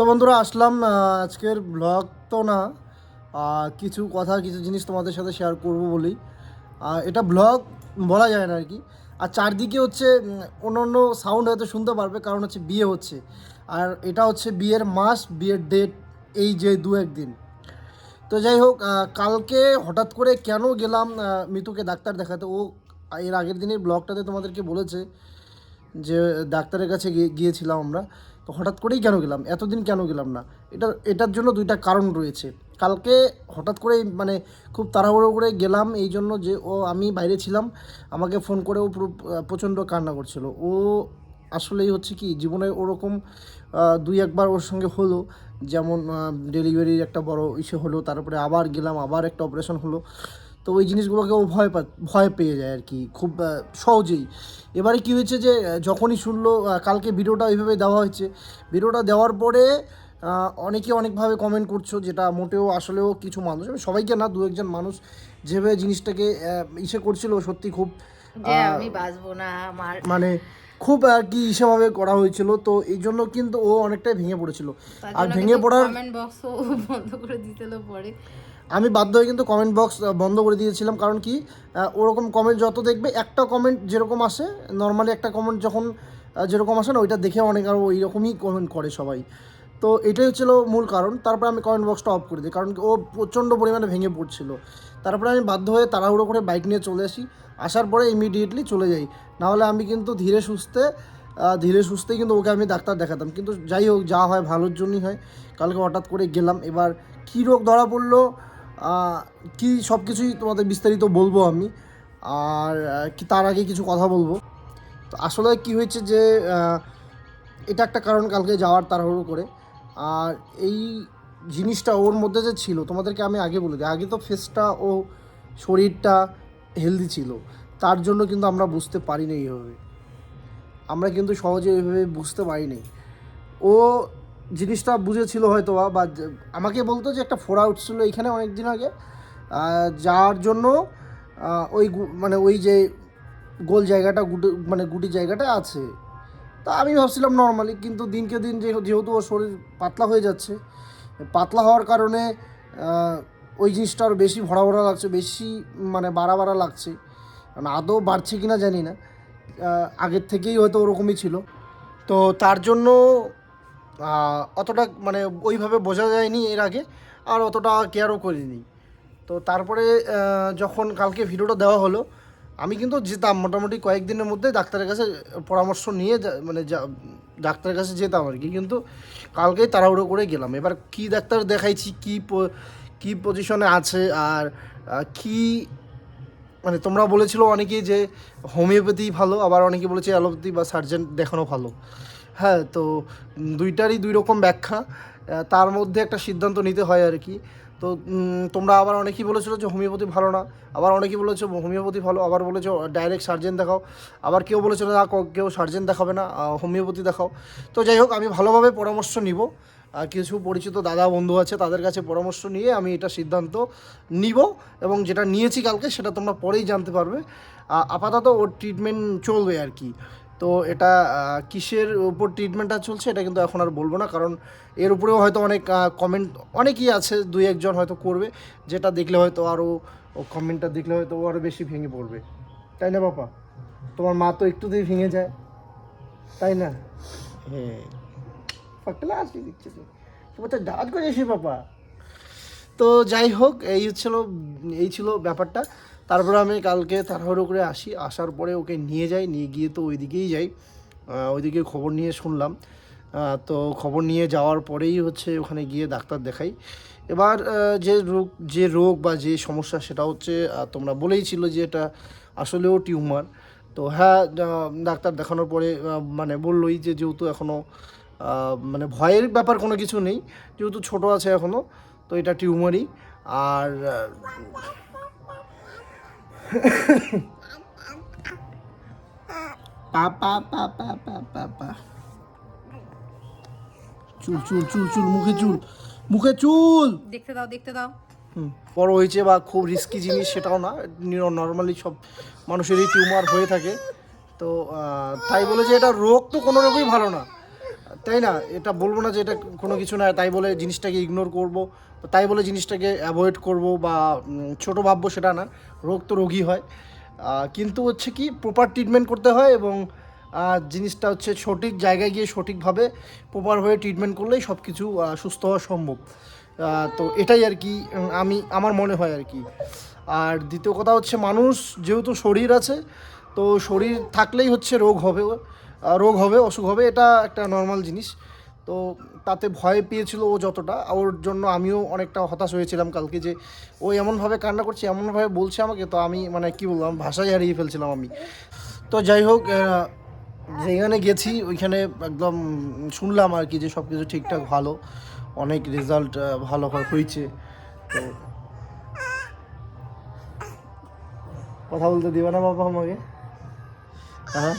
তো বন্ধুরা আসলাম আজকের ব্লগ তো না কিছু কথা কিছু জিনিস তোমাদের সাথে শেয়ার করব আহ, এটা ব্লগ বলা যায় না আর কি। আর চারদিকে হচ্ছে অন্য অন্য সাউন্ড হয়তো শুনতে পারবে কারণ হচ্ছে বিয়ে হচ্ছে। আর এটা হচ্ছে বিয়ের মাস বিয়ের ডেট এই যে দু একদিন। তো যাই হোক কালকে হঠাৎ করে কেন গেলাম মিতুকে ডাক্তার দেখাতে? ও এর আগের দিনের ব্লগটাতে তোমাদেরকে বলেছে যে ডাক্তারের কাছে গিয়ে- গিয়েছিলাম আমরা। তো হঠাৎ করেই কেন গেলাম? এতদিন কেন গেলাম না? এটা, এটার জন্য দুইটা কারণ রয়েছে। কালকে হঠাৎ করে মানে খুব তাড়াহুড়ো করে গেলাম এই জন্য যে, ও আমি বাইরে ছিলাম। আমাকে ফোন করে ও পুরো প্রচণ্ড কান্না করছিল। ও আসলেই হচ্ছে কি, জীবনে ওরকম দুই একবার ওর সঙ্গে হলো। যেমন ডেলিভারির একটা বড় ইসে হলো, তারপরে আবার গেলাম, আবার একটা অপারেশন হলো। তো ওই জিনিসগুলোকে ও ভয় পা ভয় পেয়ে যায় আর কি খুব সহজেই। এবারে কি হয়েছে যে যখনই শুনলো কালকে ভিডিওটা ওইভাবে দেওয়া হয়েছে। ভিডিওটা দেওয়ার পরে অনেকে অনেকভাবে কমেন্ট করছ যেটা মোটেও আসলেও কিছু মানুষ সবাইকে না দু একজন মানুষ যেভাবে জিনিসটাকে ইসে করছিল সত্যি খুব আমি বাঁচবো না আমার মানে খুব আর কি হিসেবে করা হয়েছিল তো এই জন্য কিন্তু ও অনেকটাই ভেঙে পড়েছিল। আর ভেঙে পড়ার কমেন্ট বক্সও বন্ধ করে দিতেল পরে। আমি বাধ্য হয়ে কিন্তু কমেন্ট বক্স বন্ধ করে দিয়েছিলাম কারণ কি ওরকম কমেন্ট যত দেখবে একটা কমেন্ট যেরকম আসে নর্মালি একটা কমেন্ট যখন যেরকম আসে না ওইটা দেখে অনেক আরও ওই রকমই কমেন্ট করে সবাই। তো এটাই হচ্ছিল মূল কারণ তারপরে আমি কমেন্ট বক্সটা অফ করে দিই কারণ কি ও প্রচণ্ড পরিমাণে ভেঙে পড়ছিল। তারপরে আমি বাধ্য হয়ে তাড়াহুড়ো করে বাইক নিয়ে চলে আসি। আসার পরে ইমিডিয়েটলি চলে যাই। নাহলে আমি কিন্তু ধীরে সুস্থে ধীরে সুস্থেই কিন্তু ওকে আমি ডাক্তার দেখাতাম। কিন্তু যাই হোক, যা হয় ভালোর জন্যই হয়। কালকে হঠাৎ করে গেলাম। এবার কী রোগ ধরা পড়ল কি সব কিছুই তোমাদের বিস্তারিত বলব আমি। আর কি তার আগে কিছু কথা বলব। তো আসলে কি হয়েছে যে এটা একটা কারণ কালকে যাওয়ার তাড়াহুড়ো করে। আর এই জিনিসটা ওর মধ্যে যে ছিল, তোমাদেরকে আমি আগে বলে দিই। আগে তো ফেসটা ও শরীরটা হেলদি ছিল। তার জন্য কিন্তু আমরা বুঝতে পারি না এইভাবে। আমরা কিন্তু সহজে এইভাবে বুঝতে পারিনি। ও জিনিসটা বুঝেছিল হয়তো বা- আমাকে বলতো যে একটা ফোড়া উঠছিল এখানে অনেক দিন আগে যার জন্য ওই মানে ওই যে গোল জায়গাটা, গুটি মানে গুটি জায়গাটা আছে। তা আমি ভাবছিলাম নর্মালি কিন্তু দিনকে দিন যেহেতু ওর শরীর পাতলা হয়ে যাচ্ছে পাতলা হওয়ার কারণে ওই জিনিসটা আরও বেশি ভরা ভরা লাগছে, বেশি মানে বাড়া বাড়া লাগছে। কারণ আদৌ বাড়ছে কি না জানি না। আগের থেকেই হয়তো ওরকমই ছিল। তো তার জন্য অতটা মানে ওইভাবে বোঝা যায়নি এর আগে, আর অতটা কেয়ারও করিনি। তো তারপরে যখন কালকে ভিডিওটা দেওয়া হলো আমি কিন্তু যেতাম মোটামুটি কয়েকদিনের মধ্যে ডাক্তারের কাছে পরামর্শ নিয়ে মানে ডাক্তারের কাছে যেতাম আর কি। কিন্তু কালকেই তাড়াহুড়ো করে গেলাম। এবার কি ডাক্তার দেখাইছি, কি কি পজিশনে আছে আর কি মানে তোমরা বলেছিল অনেকেই যে হোমিওপ্যাথি ভালো, আবার অনেকে বলেছে অ্যালোপ্যাথি বা সার্জেন দেখানো ভালো। হ্যাঁ তো দুইটারই দুই রকম ব্যাখ্যা। তার মধ্যে একটা সিদ্ধান্ত নিতে হয় আর কি। তো তোমরা আবার অনেকেই বলেছ যে হোমিওপ্যাথি ভালো না। আবার অনেকেই বলেছ হোমিওপ্যাথি ভালো, আবার বলেছ ডাইরেক্ট সার্জেন দেখাও। আবার কেউ বলেছিল না কেউ সার্জেন দেখাবে না হোমিওপ্যাথি দেখাও। তো যাই হোক, আমি ভালোভাবে পরামর্শ নিব। কিছু পরিচিত দাদা বন্ধু আছে, তাদের কাছে পরামর্শ নিয়ে আমি এটা সিদ্ধান্ত নিব এবং যেটা নিয়েছি কালকে, সেটা তোমরা পরেই জানতে পারবে। আপাতত ওর ট্রিটমেন্ট চলবে আর কি। তো এটা কিসের উপর ট্রিটমেন্টটা চলছে এটা কিন্তু এখন আর বলব না কারণ এর উপরেও হয়তো অনেক কমেন্ট অনেকই আছে দুই একজন হয়তো করবে যেটা দেখলে হয়তো আরও কমেন্টটা দেখলে হয়তো আরও বেশি ভেঙে পড়বে। তাই না বাবা? তোমার মা তো একটু একটুতেই ভেঙে যায় তাই না? হ্যাঁ দিচ্ছে তো বাবা। যাই হোক এই ছিল এই ছিল ব্যাপারটা। তারপরে আমি কালকে তাড়াহুড়ো করে আসি, আসার পরে ওকে নিয়ে যাই, নিয়ে গিয়ে তো ওইদিকেই যাই। ওইদিকে খবর নিয়ে শুনলাম। তো খবর নিয়ে যাওয়ার পরেই হচ্ছে ওখানে গিয়ে ডাক্তার দেখাই। এবার যে রোগ যে রোগ বা যে সমস্যা সেটা হচ্ছে তোমরা বলেই ছিল যে এটা আসলেও টিউমার। তো হ্যাঁ ডাক্তার দেখানোর পরে মানে বললোই যে যেহেতু এখনও মানে ভয়ের ব্যাপার কোনো কিছু নেই, যেহেতু ছোট আছে এখনও তো এটা টিউমারই। আর পা পা পা পা পা পা পা চুল চুল চুল চুল মুখে চুল মুখে চুল। দেখতে দাও দেখতে দাও। হুম, বড় হয়েছে বা খুব রিস্কি জিনিস সেটাও না। নর্মালি সব মানুষেরই টিউমার হয়ে থাকে। তো তাই বলে যে এটা রোগ তো কোনো রোগই ভালো না। তাই না? এটা বলব না যে এটা কোনো কিছু না। তাই বলে জিনিসটাকে ইগনোর করব। তাই বলে জিনিসটাকে অ্যাভয়েড করব বা ছোট ভাববো সেটা না, রোগ তো রোগী হয়। কিন্তু হচ্ছে কি প্রপার ট্রিটমেন্ট করতে হয় এবং জিনিসটা হচ্ছে সঠিক জায়গায় গিয়ে সঠিকভাবে প্রপার হয়ে ট্রিটমেন্ট করলেই সব কিছু সুস্থ হওয়া সম্ভব। তো এটাই আর কি আমি, আমার মনে হয় আর কি। আর দ্বিতীয় কথা হচ্ছে মানুষ যেহেতু শরীর আছে, তো শরীর থাকলেই হচ্ছে রোগ হবে রোগ হবে, অসুখ হবে, এটা একটা নর্মাল জিনিস। তো তাতে ভয় পেয়েছিল ও যতটা। ওর জন্য আমিও অনেকটা হতাশ হয়েছিলাম কালকে যে ও এমনভাবে কান্না করছে, এমনভাবে বলছে আমাকে, তো আমি মানে কি বললাম ভাষাই হারিয়ে ফেলছিলাম আমি। তো যাই হোক যেখানে গেছি ওইখানে একদম শুনলাম আর কি যে সব কিছু ঠিকঠাক ভালো, অনেক রেজাল্ট ভালো হয়- হয়েছে। তো কথা বলতে দিবে না বাবা আমাকে? হ্যাঁ?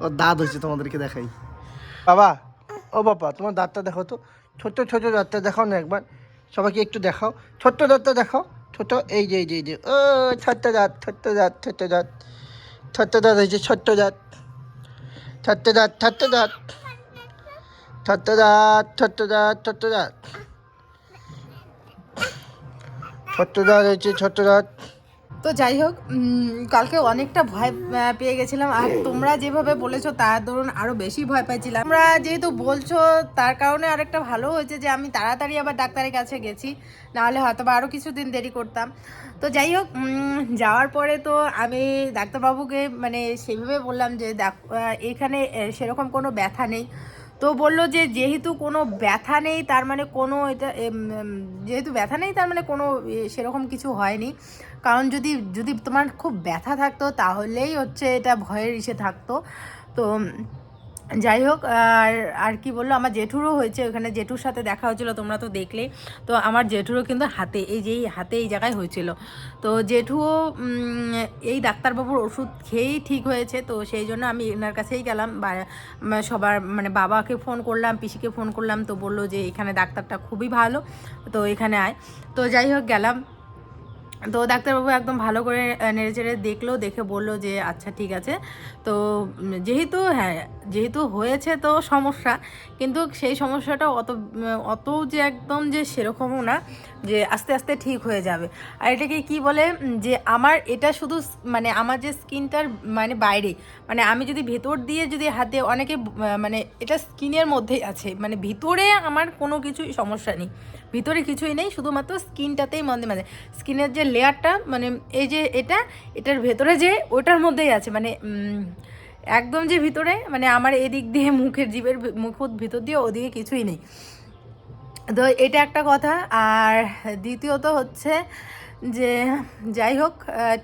ও দাঁত হয়েছে তোমাদেরকে দেখাই। বাবা ও বাবা তোমার দাঁতটা দেখো তো ছোট্ট ছোট দাঁতটা দেখাও না একবার সবাইকে একটু দেখাও ছোট্ট দাঁতটা দেখাও ছোট এই যে এই যে এই যে ও ছোট্ট দাঁত ছোট্ট দাঁত ছোট্ট দাঁত ছোট্ট দাঁত হয়েছে ছোট্ট দাঁত ছোট্ট দাঁত ছোট্ট দাঁত ছোট্ট দাঁত ছোট্ট দাঁত ছোট্ট দাঁত ছোট্ট দাঁত হয়েছে ছোট্ট দাঁত তো যাই হোক কালকে অনেকটা ভয় পেয়ে গেছিলাম। আর তোমরা যেভাবে বলেছ তার দরুন আরও বেশি ভয় পাইছিলাম। তোমরা যেহেতু বলছো, তার কারণে আরেকটা ভালো হয়েছে যে, আমি তাড়াতাড়ি আবার ডাক্তারের কাছে গেছি। নাহলে হয়তো বা আরও কিছুদিন দেরি করতাম। তো যাই হোক যাওয়ার পরে তো আমি ডাক্তারবাবুকে মানে সেভাবে বললাম যে এখানে সেরকম কোনো ব্যথা নেই। তো বলল যে যেহেতু কোনো ব্যথা নেই, তার মানে কোনো এটা যেহেতু ব্যথা নেই, তার মানে কোনো সেরকম কিছু হয়নি। কারণ যদি যদি তোমার খুব ব্যথা থাকতো, তাহলেই হচ্ছে এটা ভয়ের ইসে থাকতো। তো যাই হোক, আর আর কি বলল? আমার জেঠুরও হয়েছে ওখানে। জেঠুর সাথে দেখা হয়েছিল, তোমরা তো দেখলে। তো আমার জেঠুরও কিন্তু হাতে, এই যে, হাতে এই জায়গায় হয়েছিল। তো জেঠুও এই ডাক্তারবাবুর ওষুধ খেয়েই ঠিক হয়েছে। তো সেই জন্য আমি এনার কাছেই গেলাম। সবার মানে বাবাকে ফোন করলাম, পিসিকে ফোন করলাম। তো বলল যে, এখানে ডাক্তারটা খুবই ভালো। তো এখানে আয়। তো যাই হোক, গেলাম। তো ডাক্তারবাবু একদম ভালো করে নেড়ে চেড়ে দেখল, দেখে বলল যে আচ্ছা ঠিক আছে। তো যেহেতু হ্যাঁ যেহেতু হয়েছে তো সমস্যা, কিন্তু সেই সমস্যাটা অত অত যে একদম যে সেরকমও না, যে আস্তে আস্তে ঠিক হয়ে যাবে। আর এটাকে কি বলে যে আমার এটা শুধু মানে আমার যে স্কিনটার মানে বাইরে মানে আমি যদি ভেতর দিয়ে যদি হাতে অনেকে মানে এটা স্কিনের মধ্যেই আছে মানে ভিতরে আমার কোনো কিছুই সমস্যা নেই। ভিতরে কিছুই নেই, শুধুমাত্র স্কিনটাতেই মধ্যে মানে স্কিনের যে লেয়ারটা মানে এই যে এটা, এটার ভেতরে যে ওটার মধ্যেই আছে মানে একদম যে ভিতরে মানে আমার এদিক দিয়ে মুখের জীবের মুখের ভিতর দিয়ে ওদিকে কিছুই নেই। তো এটা একটা কথা, আর দ্বিতীয়ত হচ্ছে যে, যাই হোক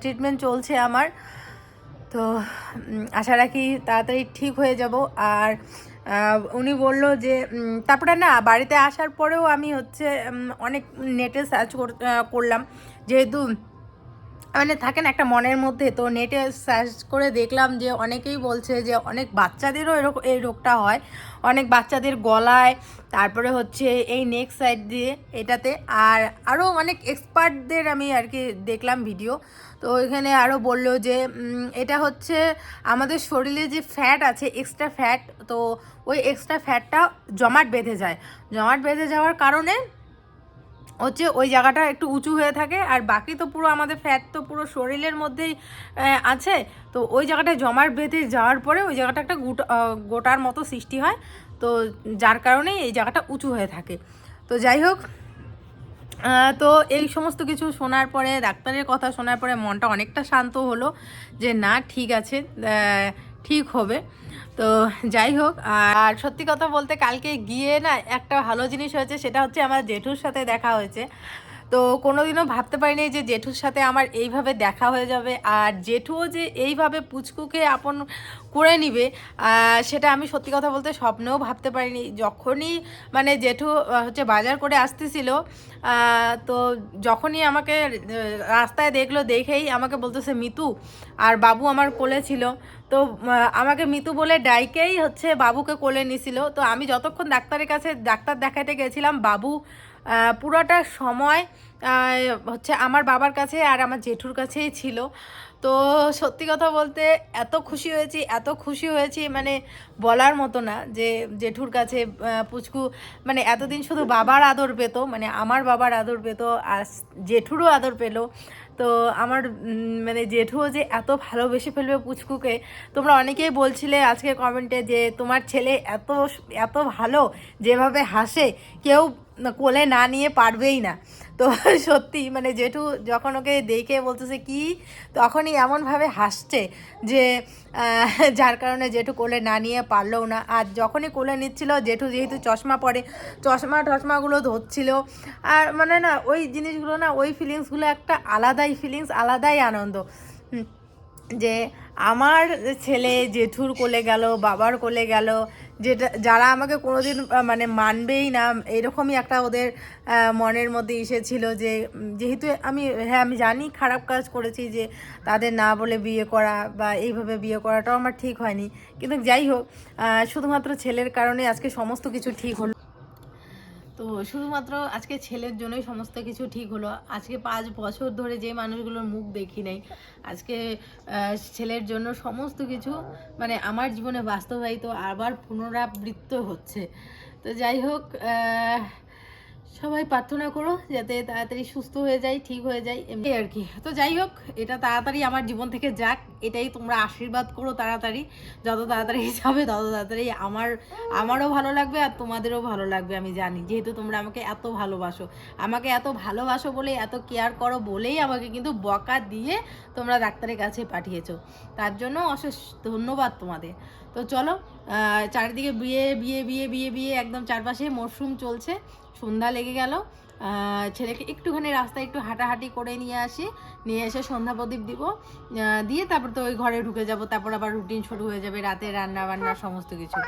ট্রিটমেন্ট চলছে আমার। তো আশা রাখি তাড়াতাড়ি ঠিক হয়ে যাব, আর উনি বলল যে তারপরে না, বাড়িতে আসার পরেও আমি হচ্ছে অনেক নেটে সার্চ করলাম। যেহেতু মানে থাকে না, একটা মনের মধ্যে, তো নেটে সার্চ করে দেখলাম যে, অনেকেই বলছে যে, অনেক বাচ্চাদেরও এরকম, এই রোগটা হয়। অনেক বাচ্চাদের গলায় তারপরে হচ্ছে এই নেক সাইড দিয়ে এটাতে। আর আরও অনেক এক্সপার্টদের আমি আর কি দেখলাম ভিডিও তো এখানে আরও বলল যে এটা হচ্ছে আমাদের শরীরে যে ফ্যাট আছে এক্সট্রা ফ্যাট তো ওই এক্সট্রা ফ্যাটটা জমাট বেঁধে যায়। জমাট বেঁধে যাওয়ার কারণে হচ্ছে ওই জায়গাটা একটু উঁচু হয়ে থাকে, আর বাকি তো পুরো আমাদের ফ্যাট তো পুরো শরীরের মধ্যেই আছে। তো ওই জায়গাটা জমার বেঁধে যাওয়ার পরে ওই জায়গাটা একটা গোটা গোটার মতো সৃষ্টি হয়। তো যার কারণে এই জায়গাটা উঁচু হয়ে থাকে। তো যাই হোক তো এই সমস্ত কিছু শোনার পরে, ডাক্তারের কথা শোনার পরে মনটা অনেকটা শান্ত হলো যে, না, ঠিক আছে ঠিক হবে। তো যাই হোক, আর সত্যি কথা বলতে কালকে গিয়ে না একটা ভালো জিনিস হয়েছে, সেটা হচ্ছে আমার জেঠুর সাথে দেখা হয়েছে। তো কোনোদিনও ভাবতে পারিনি যে জেঠুর সাথে আমার এইভাবে দেখা হয়ে যাবে। আর জেঠুও যে এইভাবে পুচকুকে আপন করে নিবে সেটা আমি সত্যি কথা বলতে স্বপ্নেও ভাবতে পারিনি। যখনই মানে জেঠু হচ্ছে বাজার করে আসতেছিল তো যখনই আমাকে রাস্তায় দেখল, দেখেই আমাকে বলতেছে, মিতু, আর বাবু আমার কোলে ছিল। তো আমাকে মিতু বলে ডাইকেই হচ্ছে বাবুকে কোলে নিছিল। তো আমি যতক্ষণ ডাক্তারের কাছে, ডাক্তার দেখাতে গেছিলাম, বাবু পুরোটা সময় হচ্ছে আমার বাবার কাছে আর আমার জেঠুর কাছেই ছিল। তো সত্যি কথা বলতে এত খুশি হয়েছি, এত খুশি হয়েছি মানে বলার মতো না যে জেঠুর কাছে পুচকু মানে এতদিন শুধু বাবার আদর পেতো মানে আমার বাবার আদর পেতো, আর জেঠুরও আদর পেল। তো আমার মানে জেঠুও যে এত ভালোবেসে ফেলবে পুচকুকে, তোমরা অনেকেই বলছিলে আজকে কমেন্টে যে তোমার ছেলে এত এত ভালো, যেভাবে হাসে, কেউ কোলে না নিয়ে পারবেই না। তো সত্যি মানে জেঠু যখন ওকে দেখে বলতেছে কি, তখনই এমনভাবে হাসছে যে যার কারণে জেঠু কোলে না নিয়ে পারলেও না। আর যখনই কোলে নিচ্ছিল, জেঠু যেহেতু চশমা পরে, চশমা টশমাগুলো ধরছিল। আর মানে না, ওই জিনিসগুলো না, ওই ফিলিংসগুলো একটা আলাদাই ফিলিংস আলাদাই আনন্দ। যে, আমার ছেলে জেঠুর কোলে গেল, বাবার কোলে গেল যেটা, যারা আমাকে কোনোদিন মানে মানবেই না, এরকমই একটা ওদের মনের মধ্যে এসেছিল যে যেহেতু আমি হ্যাঁ আমি জানি খারাপ কাজ করেছি যে তাদের না বলে বিয়ে করা বা এইভাবে বিয়ে করাটাও আমার ঠিক হয়নি। কিন্তু যাই হোক শুধুমাত্র ছেলের কারণে আজকে সমস্ত কিছু ঠিক হলো। তো শুধুমাত্র আজকে ছেলের জন্যই সমস্ত কিছু ঠিক হলো। আজকে পাঁচ বছর ধরে যে মানুষগুলোর মুখ দেখি নাই, আজকে ছেলের জন্য সমস্ত কিছু মানে আমার জীবনে বাস্তবায়িত, আবার পুনরাবৃত্ত হচ্ছে। তো যাই হোক সবাই প্রার্থনা করো যাতে তাড়াতাড়ি সুস্থ হয়ে যায়, ঠিক হয়ে যায়, এমনি আর কি। তো যাই হোক, এটা তাড়াতাড়ি আমার জীবন থেকে যাক, এটাই তোমরা আশীর্বাদ করো তাড়াতাড়ি। যত তাড়াতাড়ি যাবে, তত তাড়াতাড়ি আমার, আমারও ভালো লাগবে আর তোমাদেরও ভালো লাগবে, আমি জানি। যেহেতু তোমরা আমাকে এত ভালোবাসো। আমাকে এত ভালোবাসো বলে, এত কেয়ার করো বলেই আমাকে কিন্তু বকা দিয়ে তোমরা ডাক্তারের কাছে পাঠিয়েছো। তার জন্য অশেষ ধন্যবাদ তোমাদের। তো চলো চারিদিকে বিয়ে বিয়ে বিয়ে বিয়ে বিয়ে, একদম চারপাশে মরশুম চলছে। সন্ধ্যা লেগে গেল। ছেলেকে একটুখানি রাস্তায় একটু হাঁটাহাঁটি করে নিয়ে আসি। নিয়ে এসে সন্ধ্যা প্রদীপ দিব। দিয়ে তারপর তো ওই ঘরে ঢুকে যাব। তারপর আবার রুটিন শুরু হয়ে যাবে। রাতে রান্না বান্না সমস্ত কিছু।